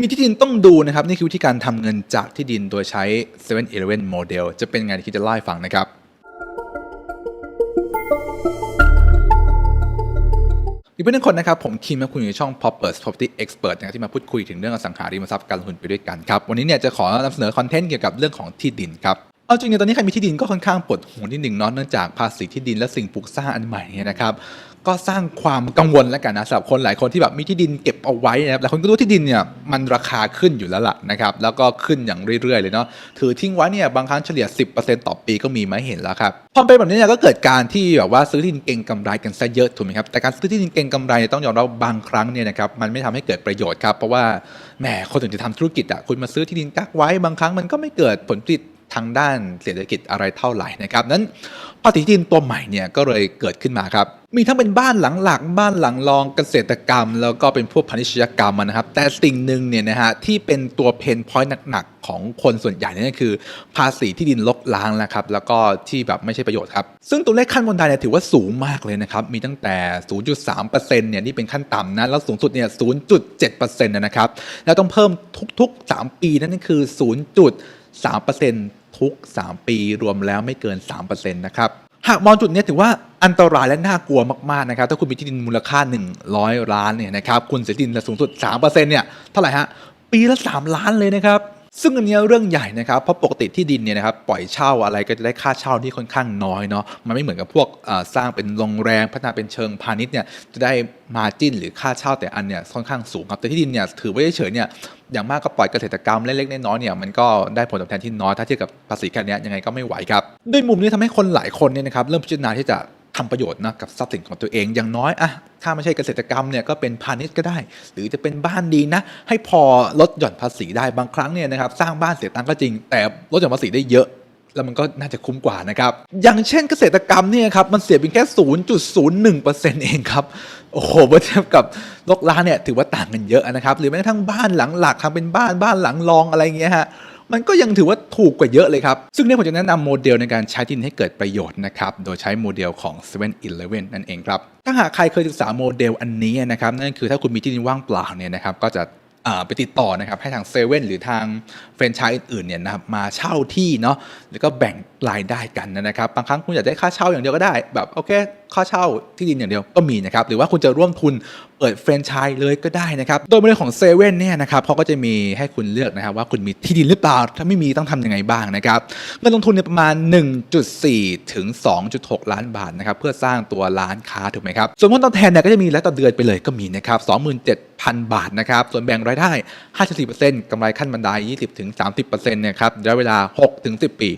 มีที่ดินต้องดูนะครับ นี่คือวิธีการทำเงินจากที่ดินโดยใช้ 7-Eleven Model จะเป็นไงที่จะเล่าให้ฟังนะครับ อีกเพื่อนคนนะครับ ผมคิมและคุณอยู่ในช่อง Poppers Property Expert นะครับที่มาพูดคุยถึงเรื่องอสังหาริมทรัพย์การลงทุนไปด้วยกันครับ วันนี้เนี่ยจะขอนำเสนอคอนเทนต์เกี่ยวกับเรื่องของที่ดินครับเอาจริงๆตอนนี้ใครมีที่ดินก็ค่อนข้างปวดหัวนิดหนึ่งเนาะเนื่องจากภาษีที่ดินและสิ่งปลูกสร้างอันใหม่เนี่ยนะครับ ก็สร้างความกังวลแล้วกันนะสำหรับคนหลายคนที่แบบมีที่ดินเก็บเอาไว้นะครับหลายคนก็รู้ว่าที่ดินเนี่ยมันราคาขึ้นอยู่แล้วล่ะนะครับแล้วก็ขึ้นอย่างเรื่อยๆเลยเนาะถือทิ้งไว้เนี่ยบางครั้งเฉลี่ย 10%ต่อปีก็มีมาเห็นแล้วครับพอเป็นแบบนี้เนี่ยก็เกิดการที่แบบว่าซื้อที่ดินเก่งกำไรกันซะเยอะถูกไหมครับแต่การซื้อที่ดินเก่งกำไรเนี่ยต้องยอมรับบางครั้งเนี่ยนะครับมันไม่ทำให้เกิดประโยชน์ครับเพราะว่าแหมคนถึงจะทำธุรกิจอะคุณมาซื้อที่ดินกักไว้บางครั้งมันก็ไม่เกิดผลผลิต ทางด้านเศรษฐกิจอะไรเท่าไหร่นะครับนั้นภาษีที่ดินตัวใหม่เนี่ยก็เลยเกิดขึ้นมาครับ มีทั้งเป็นบ้านหลังหลักบ้านหลังรองเกษตรกรรม แล้วก็เป็นพวกพาณิชยกรรมนะครับ แต่สิ่งหนึ่งเนี่ยนะฮะที่เป็นตัวเพนพอยต์หนักๆ ของคนส่วนใหญ่นี่ยก็คือ ภาษีที่ดินลกล้างนะครับ แล้วก็ที่แบบไม่ใช่ประโยชน์ครับ ซึ่งตัวเลขขั้นบนไดเนี่ยถือว่าสูงมากเลยนะครับ มีตั้งแต่ 0.3%เนี่ยนี่เป็นขั้นต่ำนะแล้วสูงสุดเนี่ย 0.7%นะครับแล้วต้องเพิ่มทุกๆ 3 ปีนั่นก็คือ 0.3% ทุก 3 ปีรวมแล้วไม่เกิน 3%นะครับหากมองจุดนี้ถือว่าอันตรายและน่ากลัวมากๆนะครับถ้าคุณมีที่ดินมูลค่า 100 ล้านเนี่ยนะครับคุณเสียดินสูงสุด 3%เนี่ยเท่าไหร่ฮะปีละ 3 ล้านเลยนะครับ ซึ่งอันนี้เรื่องใหญ่นะครับเพราะปกติที่ดินเนี่ยนะครับปล่อยเช่าอะไรก็จะได้ค่าเช่าที่ค่อนข้างน้อยเนาะมันไม่เหมือนกับพวกสร้างเป็นโรงแรมพัฒนาเป็นเชิงพาณิชย์เนี่ยจะได้มาจิ้นหรือค่าเช่าแต่อันเนี่ยค่อนข้างสูงครับแต่ที่ดินเนี่ยถือไว้เฉยเนี่ยอย่างมากก็ปล่อยเกษตรกรรมเล็กๆน้อยๆเนี่ยมันก็ได้ผลตอบแทนที่น้อยถ้าเทียบกับภาษีแค่นี้ยยังไงก็ไม่ไหวครับด้วยมุมนี้ทำให้คนหลายคนเนี่ยนะครับเริ่มพิจารณาที่จะ ทำประโยชน์นะกับทรัพย์สินของตัวเองอย่างน้อยอะถ้าไม่ใช่เกษตรกรรมเนี่ยก็เป็นพาณิชย์ก็ได้ หรือจะเป็นบ้านดีนะ ให้พอลดหย่อนภาษีได้บางครั้งเนี่ยนะครับสร้างบ้านเสียตังค์ก็จริง แต่ลดหย่อนภาษีได้เยอะ แล้วมันก็น่าจะคุ้มกว่านะครับ อย่างเช่นเกษตรกรรมเนี่ยครับมันเสียเพียงแค่ 0.01%เองครับโอ้โหเมื่อเทียบกับลกล้านเนี่ยถือว่าต่างกันเยอะนะครับหรือแม้กระทั่งบ้านหลังหลักทำเป็นบ้านบ้านหลังรองอะไรเงี้ยฮะ มันก็ยังถือว่าถูกกว่าเยอะเลยครับ ซึ่งเนี่ยผมจะแนะนำโมเดลในการใช้ที่ดินให้เกิดประโยชน์นะครับ โดยใช้โมเดลของ7 e เ e ่ e อนั่นเองครับ ถ้าหากใครเคยศึกษาโมเดลอันนี้นะครับ นั่นคือถ้าคุณมีที่ดินว่างเปล่าเนี่ยนะครับ ก็จะไปติดต่อนะครับให้ทางเซเว่นหรือทางแฟรนไชส์อื่นๆเนี่ยนะครับมาเช่าที่เนาะแล้วก็แบ่ง รายได้กันนะครับบางครั้งคุณอยากได้ค่าเช่าอย่างเดียวก็ได้แบบโอเคค่าเช่าที่ดินอย่างเดียวก็มีนะครับหรือว่าคุณจะร่วมทุนเปิดแฟรนไชส์เลยก็ได้นะครับโดยโมเดลของเซเว่นเนี่ยนะครับเขาก็จะมีให้คุณเลือกนะครับว่าคุณมีที่ดินหรือเปล่า ถ้าไม่มีต้องทำยังไงบ้างนะครับเงินลงทุนเนี่ยประมาณ 1.4 ถึง 2.6 ล้านบาทนะครับเพื่อสร้างตัวร้านค้าถูกไหมครับส่วนผลตอบแทนเนี่ยก็จะมีแล้วต่อเดือนไปเลยก็มีนะครับ27,000 บาทนะครับส่วนแบ่งรายได้ 54%กำไรขั้นบันได20-30%เนี่ยครับระยะเวลา 6-10 ปี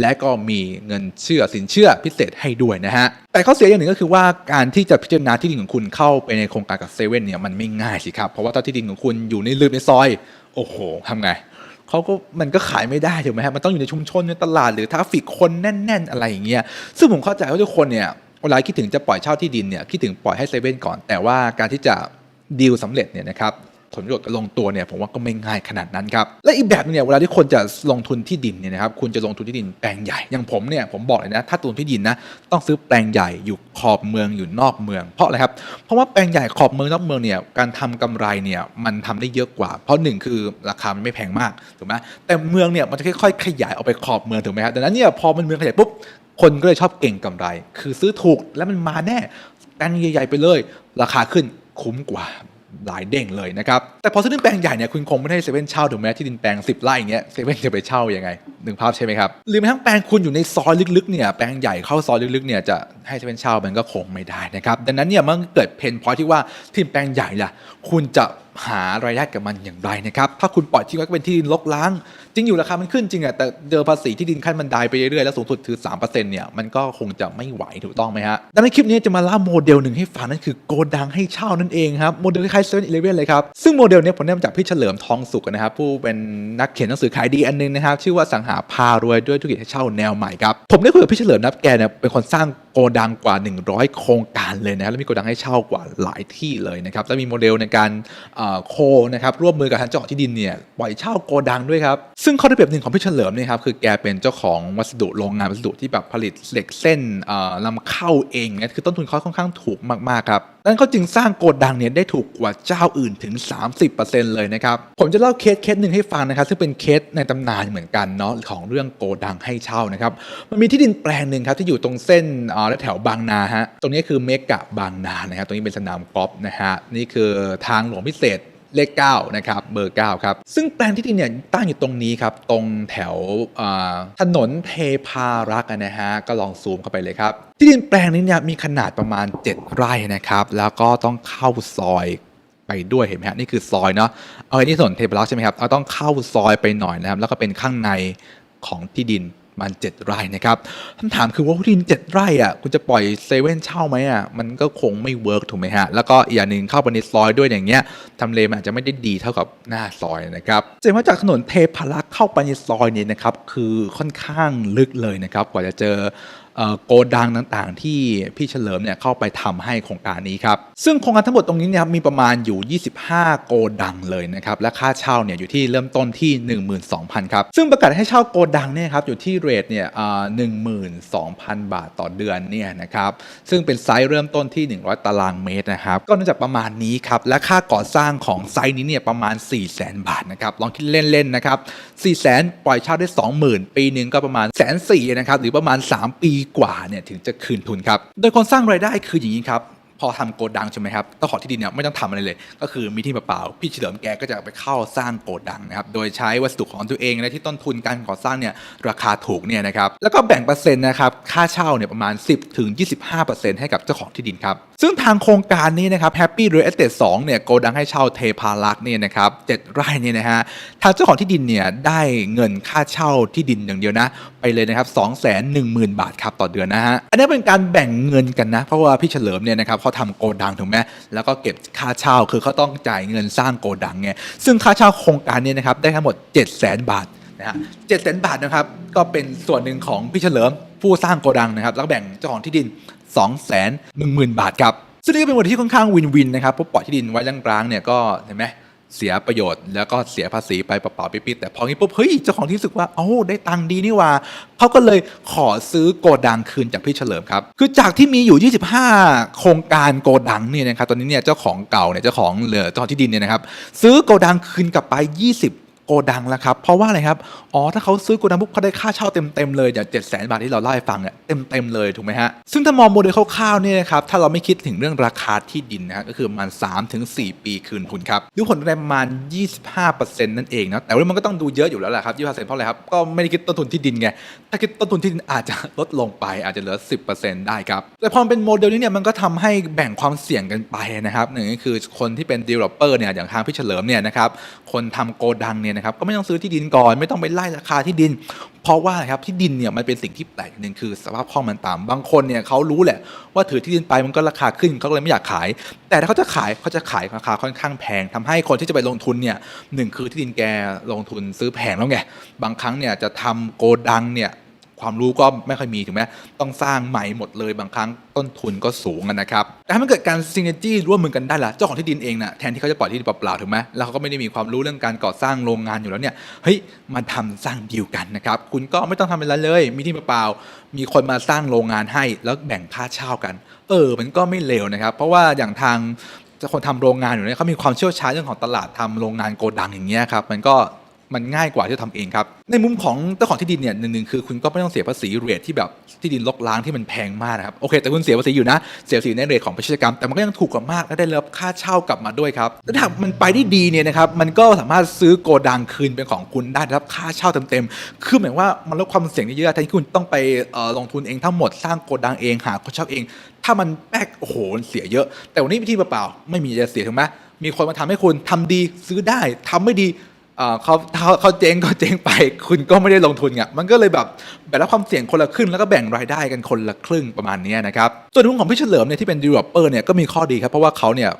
และก็มีเงินเชื่อสินเชื่อพิเศษให้ด้วยนะฮะ แต่ข้อเสียอย่างหนึ่งก็คือว่าการที่จะพิจารณาที่ดินของคุณเข้าไปในโครงการกับเซเว่นเนี่ยมันไม่ง่ายสิครับ เพราะว่าถ้าที่ดินของคุณอยู่ในลืมในซอย โอ้โหทำไงเขาก็มันก็ขายไม่ได้ถูกไหมฮะมันต้องอยู่ในชุมชนในตลาดหรือทราฟิกคนแน่น ๆ อะไรอย่างเงี้ยซึ่งผมเข้าใจว่าทุกคนเนี่ยเวลาคิดถึงจะปล่อยเช่าที่ดินเนี่ยคิดถึงปล่อยให้เซเว่นก่อน แต่ว่าการที่จะดีลสำเร็จเนี่ยนะครับ ผลประโยชน์ลงตัวเนี่ยผมว่าก็ไม่ง่ายขนาดนั้นครับและอีกแบบนึงเนี่ยเวลาที่คนจะลงทุนที่ดินเนี่ยนะครับคุณจะลงทุนที่ดินแปลงใหญ่อย่างผมเนี่ยผมบอกเลยนะถ้าลงทุนที่ดินนะต้องซื้อแปลงใหญ่อยู่ขอบเมืองอยู่นอกเมือง เพราะอะไรครับเพราะว่าแปลงใหญ่ขอบเมืองนอกเมืองเนี่ยการทำกำไรเนี่ยมันทำได้เยอะกว่า เพราะหนึ่งคือราคามันไม่แพงมากถูกไหมแต่เมืองเนี่ยมันจะค่อยๆขยายออกไปขอบเมืองถูกไหมครับดังนั้นเนี่ยพอมันเมืองขยายปุ๊บคนก็เลยชอบเก่งกำไร คือซื้อถูกแล้วมันมาแน่แปลงใหญ่ๆไปเลย ราคาขึ้นคุ้มกว่า หลายเด้งเลยนะครับ แต่พอซื้อดินแปลงใหญ่เนี่ยคุณคงไม่ได้เซเว่นเช่าถูกไหมที่ดินแปลง 10ไร่อย่างเงี้ยเซเว่นจะไปเช่ายังไงหนึ่งภาพใช่ไหมครับหรือแม้ทั้งแปลงคุณอยู่ในซอยลึกๆเนี่ยแปลงใหญ่เข้าซอยลึกๆเนี่ยจะให้เซเว่นเช่ามันก็คงไม่ได้นะครับดังนั้นเนี่ยมันเกิดเพนพอยที่ว่าที่ดินแปลงใหญ่ล่ะคุณจะ หารายได้กับมันอย่างไรนะครับ ถ้าคุณปล่อยทิ้งไว้ก็เป็นที่ดินรกร้าง จริงอยู่ราคามันขึ้นจริงอะแต่เจอภาษีที่ดินขั้นบันไดไปเรื่อยๆแล้วสูงสุดคือ3%เนี่ยมันก็คงจะไม่ไหวถูกต้องไหมฮะดังนั้นคลิปนี้จะมาเล่าโมเดลหนึ่งให้ฟังนั่นคือโกดังให้เช่านั่นเองครับโมเดลคล้ายๆเซเว่นอีเลฟเว่นเลยครับซึ่งโมเดลนี้ผมได้มาจากพี่เฉลิมทองสุขนะครับผู้เป็นนักเขียนหนังสือขายดีอันนึงนะครับชื่อว่าสังหาพารวยด้วยธุรกิจให้เช่าแนวใหม่ครับผมได้คุยกับพี่เฉลิมนับแกเนี่ยเป็นคนสร้างโกดังกว่า 100 โครงการเลยนะครับแล้วมีโกดังให้เช่ากว่าหลายที่เลยนะครับแล้วมีโมเดลในการโคนะครับร่วมมือกับทางเจ้าของที่ดินเนี่ยปล่อยเช่าโกดังด้วยครับซึ่งข้อได้เปรียบหนึ่งของพี่เฉลิมเนี่ยครับคือแกเป็นเจ้าของวัสดุโรงงานวัสดุที่แบบผลิตเหล็กเส้นเอ่อลำเข้าเองเนี่ยคือต้นทุนเขาค่อนข้างถูกมากๆครับ นั้นเขาจึงสร้างโกดังเนี่ยได้ถูกกว่าเจ้าอื่นถึง 30%เลยนะครับ ผมจะเล่าเคสเคสหนึ่งให้ฟังนะครับ ซึ่งเป็นเคสในตำนานเหมือนกันเนาะของเรื่องโกดังให้เช่านะครับ มันมีที่ดินแปลงหนึ่งครับที่อยู่ตรงเส้นอ่าแถวบางนาฮะ ตรงนี้คือเมกะบางนานะครับ ตรงนี้เป็นสนามกอล์ฟนะฮะ นี่คือทางหลวงพิเศษ เลข9นะครับเบอร์9ครับซึ่งแปลงที่ดินเนี่ยตั้งอยู่ตรงนี้ครับตรงแถวถนนเทพารักษ์นะฮะก็ลองซูมเข้าไปเลยครับ ที่ดินแปลงนี้เนี่ยมีขนาดประมาณ 7 ไร่นะครับแล้วก็ต้องเข้าซอยไปด้วยเห็นไหมฮะนี่คือซอยเนาะเอาไอ้นี่ถนนเทพารักษ์ใช่ไหมครับเอาต้องเข้าซอยไปหน่อยนะครับแล้วก็เป็นข้างในของที่ดิน มันเจ็ดไร่นะครับคำถามคือว่าที่ดินเจ็ดไร่อะคุณจะปล่อยเซเว่นเช่าไหมอะมันก็คงไม่เวิร์กถูกไหมฮะ แล้วก็อีกอย่างหนึ่งเข้าไปในซอยด้วยอย่างเงี้ยทำเลมันอาจจะไม่ได้ดีเท่ากับหน้าซอยนะครับเห็นว่าจากถนนเทพารักษ์เข้าไปในซอยเนี่ยนะครับคือค่อนข้างลึกเลยนะครับกว่าจะเจอโกดังต่างๆ ที่พี่เฉลิมเนี่ยเข้าไปทำให้โครงการนี้ครับ ซึ่งโครงการทั้งหมดตรงนี้เนี่ยครับมีประมาณอยู่ 25 โกดังเลยนะครับ และค่าเช่าเนี่ยอยู่ที่เริ่มต้นที่ 12,000 ครับ ซึ่งประกาศให้เช่าโกดังเนี่ยครับอยู่ที่เรทเนี่ยอ่า12,000บาทต่อเดือนเนี่ยนะครับ ซึ่งเป็นไซส์เริ่มต้นที่ 100 ตารางเมตรนะครับ ก็เนื่องจากประมาณนี้ครับ และค่าก่อสร้างของไซส์นี้เนี่ยประมาณ 400,000 บาทนะครับ ลองคิดเล่นๆนะครับ 400,000ปล่อยเช่าได้ 20,000 ปีหนึ่งก็ประมาณแสนสี่นะครับ หรือประมาณ 3 ปีกว่าเนี่ยถึงจะคืนทุนครับ โดยคนสร้างรายได้คืออย่างนี้ครับพอทำโกดังใช่ไหมครับเจ้าของที่ดินเนี่ยไม่ต้องทำอะไรเลย ก็คือมีที่เปล่าๆพี่เฉลิมแกก็จะไปเข้าสร้างโกดังนะครับ โดยใช้วัสดุของตัวเองและที่ต้นทุนการก่อสร้างเนี่ยราคาถูกเนี่ยนะครับ แล้วก็แบ่งเปอร์เซ็นต์นะครับ ค่าเช่าเนี่ยประมาณ 10ถึง25 ให้กับเจ้าของที่ดินครับ ซึ่งทางโครงการนี้นะครับ Happy Real Estate 2เนี่ยโกดังให้เช่าเทพารักษ์เนี่ยนะครับ7ไร่เนี่ยนะฮะ ทางเจ้าของที่ดินเนี่ยได้เงินค่าเช่าที่ดินอย่างเดียวนะ ไปเลยนะครับ210,000 บาทครับต่อเดือนนะฮะ อันนี้เป็นการแบ่งเงินกันนะ เพราะว่าพี่เฉลิมเนี่ยนะครับเขาทำโกดังถูกไหมแล้วก็เก็บค่าเช่าคือเขาต้องจ่ายเงินสร้างโกดังไง ซึ่งค่าเช่าโครงการเนี้นะครับได้ทั้งหมด 700,000 บาทนะฮะ700,000บาทนะครับก็เป็นส่วนหนึ่งของพี่เฉลิมผู้สร้างโกดังนะครับแล้วแบ่งเจ้าของที่ดิน 210,000 บาทครับซึ่งนี่ก็เป็นวันที่ค่อนข้างวินวินนะครับเพราะปล่อยที่ดินไว้ร้างๆเนี่ยก็เห็นไหม เสียประโยชน์ แล้วก็เสียภาษีไปเปล่าๆปิ๊ดๆแต่พองี้ปุ๊บเฮ้ยเจ้าของที่รู้สึกว่าโอ้ได้ตังค์ดีนี่ว่าเขาก็เลยขอซื้อโกดังคืนจากพี่เฉลิมครับคือจากที่มีอยู่ 25 โครงการโกดังเนี่ยนะครับตอนนี้เนี่ยเจ้าของเก่าเนี่ยเจ้าของเหลือเจ้าของที่ดินเนี่ยนะครับซื้อโกดังคืนกลับไป 20 โกดังแล้วครับ เพราะว่าอะไรครับ อ๋อ ถ้าเขาซื้อโกดังปุ๊บเขาได้ค่าเช่าเต็ม ๆ เลยอย่างเจ็ดแสนบาทที่เราเล่าให้ฟังเนี่ยเต็ม ๆ เลยถูกไหมฮะ ซึ่งถ้ามองโมเดลคร่าวๆเนี่ยนะครับ ถ้าเราไม่คิดถึงเรื่องราคาที่ดินนะฮะก็คือประมาณ3ถึง4ปีคืนทุนครับดูผลได้ประมาณ 25%นั่นเองนะแต่ว่ามันก็ต้องดูเยอะอยู่แล้วแหละครับ25%เพราะอะไรครับก็ไม่ได้คิดต้นทุนที่ดินไงถ้าคิดต้นทุนที่ดินอาจจะลดลงไปอาจจะเหลือ 10%ได้ครับแต่พอเป็นโมเดลนี้เนี่ยมันก็ทำให้แบ่งความเสี่ยงกันไปนะครับหนึ่งก็คือคนที่เป็น developer เนี่ยอย่างทางพี่เฉลิมเนี่ยนะครับคนทำโกดังเนี่ยนะครับก็ไม่ต้องซื้อที่ดินก่อน ไม่ต้องไปไล่ราคาที่ดิน เพราะว่าครับที่ดินเนี่ยมันเป็นสิ่งที่แปลกหนึ่งคือสภาพคล่องมันต่ำบางคนเนี่ยเขารู้แหละว่าถือที่ดินไปมันก็ราคาขึ้นเขาก็เลยไม่อยากขาย แต่ถ้าเขาจะขายเขาจะขายราคาค่อนข้างแพงทำให้คนที่จะไปลงทุนเนี่ยหนึ่งคือที่ดินแกลงทุนซื้อแพงแล้วไงบางครั้งเนี่ยจะทำโกดังเนี่ย ความรู้ก็ไม่ค่อยมีถูกไหมต้องสร้างใหม่หมดเลยบางครั้งต้นทุนก็สูงนะครับแต่ถ้ามันเกิดการซิงเกิลจี้ร่วมมือกันได้ล่ะเจ้าของที่ดินเองน่ะแทนที่เขาจะปล่อยที่ดินเปล่าๆถูกไหมแล้วเขาก็ไม่ได้มีความรู้เรื่องการก่อสร้างโรงงานอยู่แล้วเนี่ยเฮ้ยมาทำสร้างดีลกันนะครับคุณก็ไม่ต้องทำอะไรเลย มีที่เปล่ามีคนมาสร้างโรงงานให้แล้วแบ่งค่าเช่ากัน เออ มันก็ไม่เลวนะครับ เพราะว่าอย่างทางคนทำโรงงานอยู่เนี่ยเขามีความเชี่ยวชาญเรื่องของตลาดทำโรงงานโกดังอย่างเงี้ยครับมันก็ มันง่ายกว่าที่จะทำเองครับ ในมุมของเจ้าของที่ดินเนี่ยหนึ่งคือคุณก็ไม่ต้องเสียภาษีเรทที่แบบที่ดินลกล้างที่มันแพงมากนะครับโอเคแต่คุณเสียภาษีอยู่นะ เสียภาษีในเรทของประชากรรมแต่มันก็ยังถูกกว่ามากและได้รับค่าเช่ากลับมาด้วยครับและถ้ามันไปได้ดีเนี่ยนะครับมันก็สามารถซื้อโกดังคืนเป็นของคุณได้รับค่าเช่าเต็มๆคือหมายว่ามันลดความเสี่ยงได้เยอะแทนที่คุณต้องไปลงทุนเองทั้งหมดสร้างโกดังเองหาคนเช่าเอง ถ้ามันแป๊กโอ้โหนเสียเยอะ แต่วันนี้วิธีเปล่าๆไม่มีจะเสียถูกไหมมีคนมาทำให้คุณทำดีซื้อได้ทำไม่ดี เขาเขาเจ๊งก็เจ๊งไป คุณก็ไม่ได้ลงทุนไงมันก็เลยแบบแบ่งรับความเสี่ยงคนละครึ่งแล้วก็แบ่งรายได้กันคนละครึ่งประมาณนี้นะครับส่วนหุ้นของพี่เฉลิมเนี่ยที่เป็นยูโรเปอร์เนี่ยก็มีข้อดีครับเพราะว่าเขาเนี่ย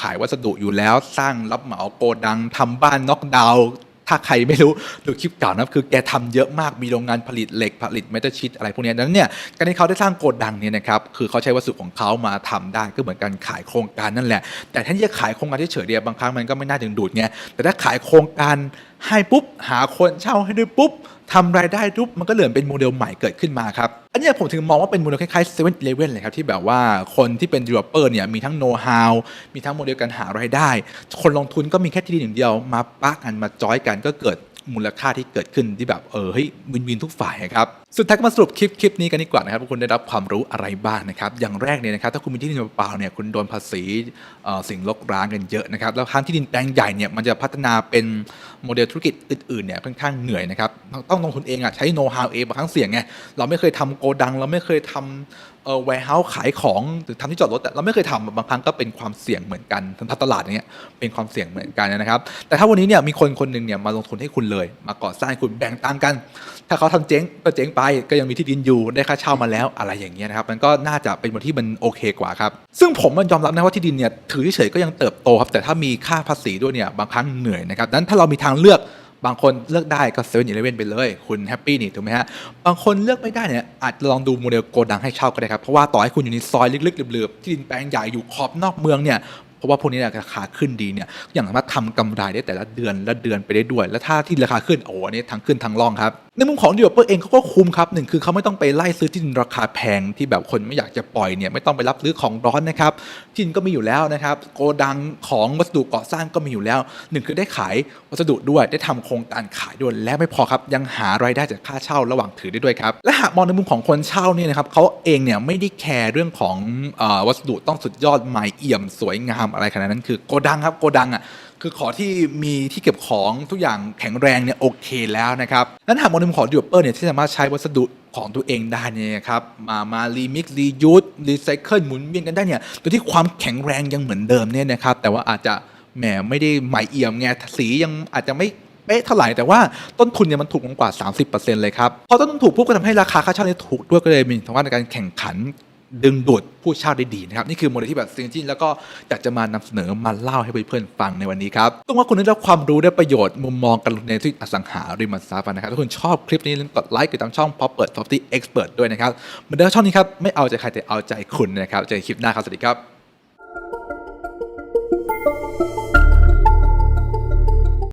ขายวัสดุอยู่แล้วสร้างรับเหมาโกดังทำบ้านน็อกดาวน์ ถ้าใครไม่รู้ดูคลิปเก่านะคือแกทำเยอะมากมีโรงงานผลิตเหล็กผลิตเมทัลชีตอะไรพวกนี้ดังนั้นเนี่ยการที่เขาได้สร้างโกดังเนี่ยนะครับคือเขาใช้วัสดุของเขามาทำได้ก็เหมือนการขายโครงการนั่นแหละ แต่แทนที่จะขายโครงการเฉยเดียบางครั้งมันก็ไม่น่าดึงดูดไงแต่ถ้าขายโครงการให้ปุ๊บหาคนเช่าให้ด้วยปุ๊บ ทำรายได้รูปมันก็เหลือเป็นโมเดลใหม่เกิดขึ้นมาครับ อันนี้ผมถึงมองว่าเป็นโมเดลคล้ายๆเซเว่นอเลยครับ ที่แบบว่าคนที่เป็นเดเวอปเปอร์เนี่ยมีทั้งโน้ตฮาวมีทั้งโมเดลการหารายได้ คนลงทุนก็มีแค่ที่ดินอย่างเดียวมาปะกันมาจอยกันก็เกิดมูลค่าที่เกิดขึ้นที่แบบเออเฮ้ยวินวินทุกฝ่ายครับ สุดท้ายก็มาสรุปคลิปคลิปนี้กันดีกว่านะครับว่าคุณได้รับความรู้อะไรบ้างนะครับ อย่างแรกเนี่ยนะครับถ้าคุณมีที่ดินเปล่าเนี่ยคุณโดนภาษีสิ่งลกร้างกันเยอะนะครับแล้วทางที่ดินแปลงใหญ่เนี่ยมันจะพัฒนาเป็นโมเดลธุรกิจอื่นๆเนี่ยค่อนข้างเหนื่อยนะครับต้องลงทุนเองอะใช้โน้ตฮาวเองบางครั้งเสี่ยงไงเราไม่เคยทำโกดัง เราไม่เคยทำเอ่อ warehouse ขายของหรือทำที่จอดรถอะเราไม่เคยทำบางครั้งก็เป็นความเสี่ยงเหมือนกันทำตลาดเงี้ยเป็นความเสี่ยงเหมือนกันนะครับ แต่ถ้าวันนี้เนี่ยมีคนคนหนึ่งเนี่ยมาลงทุนให้คุณเลย มาก่อสร้างคุณแบ่งตังกัน ถ้าเขาทำเจ๊งก็เจ๊งไปก็ยังมีที่ดินอยู่ได้ค่าเช่ามาแล้วอะไรอย่างเงี้ยนะครับมันก็น่าจะเป็นวันที่มันโอเคกว่าครับซึ่งผมมันยอมรับนะว่าที่ดินเนี่ยถือเฉยก็ยังเติบโตครับแต่ถ้ามีค่าภาษีด้วยเนี่ยบางครั้งเหนื่อยนะครับดังนั้นถ้าเรามีทางเลือกบางคนเลือกได้ก็เซเว่นอีเลเว่นไปเลย คุณแฮปปี้นี่ถูกไหมฮะ บางคนเลือกไม่ได้เนี่ยอาจจะลองดูโมเดลโกดังให้เช่าก็ได้ครับ เพราะว่าต่อให้คุณอยู่ในซอยลึกๆเหลือบๆ ที่ดินแปลงใหญ่อยู่ขอบนอกเมืองเนี่ยเพราะว่าพวกนี้ราคาขึ้นดีเนี่ยอย่างสามารถทำกำไรได้แต่ละเดือนละเดือนไปได้ด้วย แล้วถ้าที่ราคาขึ้นโอ้โหนนี้ทั้งขึ้นทั้งล่องครับในมุมของดีเวลอปเปอร์เองเขาก็คุ้มครับหนึ่งคือเขาไม่ต้องไปไล่ซื้อที่ดินราคาแพงที่แบบคนไม่อยากจะปล่อยเนี่ยไม่ต้องไปรับซื้อของร้อนนะครับที่ดินก็มีอยู่แล้วนะครับโกดังของวัสดุก่อสร้างก็มีอยู่แล้วหนึ่งคือได้ขายวัสดุด้วยได้ทำโครงการขายด้วยและไม่พอครับยังหารายได้จากค่าเช่าระหว่างถือได้ด้วยครับและหากมองในมุมของคนเช่าเนี่ยนะครับเขาเองเนี่ยไม่ได้แคร์เรื่องของอวัสดุต้องสุดยอดใหม่เอี่ยมสวยงามอะไรขนาดนั้นคือโกดังครับโกดังอะ คือขอที่มีที่เก็บของทุกอย่างแข็งแรงเนี่ยโอเคแล้วนะครับนั้นหากมองในมุมของดีเวลเปอร์เนี่ยที่สามารถใช้วัสดุของตัวเองได้เนี่ยครับมามารีมิกซ์รียูสรีไซเคิลหมุนเวียนกันได้เนี่ยโดยที่ความแข็งแรงยังเหมือนเดิมเนี่ยนะครับแต่ว่าอาจจะแหมไม่ได้ใหม่เอี่ยมไงสียังอาจจะไม่เป๊ะเท่าไหร่แต่ว่าต้นทุนเนี่ยมันถูกลงกว่า 30%เลยครับพอต้นทุนถูกปุ๊บก็ทำให้ราคาค่าเช่าเนี่ยถูกด้วยก็เลยมีทางว่าในการแข่งขัน ดึงดูดผู้เช่าได้ดีนะครับ นี่คือโมเดลที่แบบซิงจินแล้วก็อยากจะมานำเสนอมาเล่าให้เพื่อนๆฟังในวันนี้ครับต้องว่าคุณได้รับความรู้ได้ประโยชน์มุมมองการลงทุนในธุรกิจอสังหาริมทรัพย์นะครับถ้าคุณชอบคลิปนี้อย่าลืมกดไลค์กดติดตามช่อง Pop เปิด Property Expert ด้วยนะครับเหมือนเดิมช่องนี้ครับไม่เอาใจใครแต่เอาใจคุณนะครับเจอกันคลิปหน้าครับสวัสดีครับ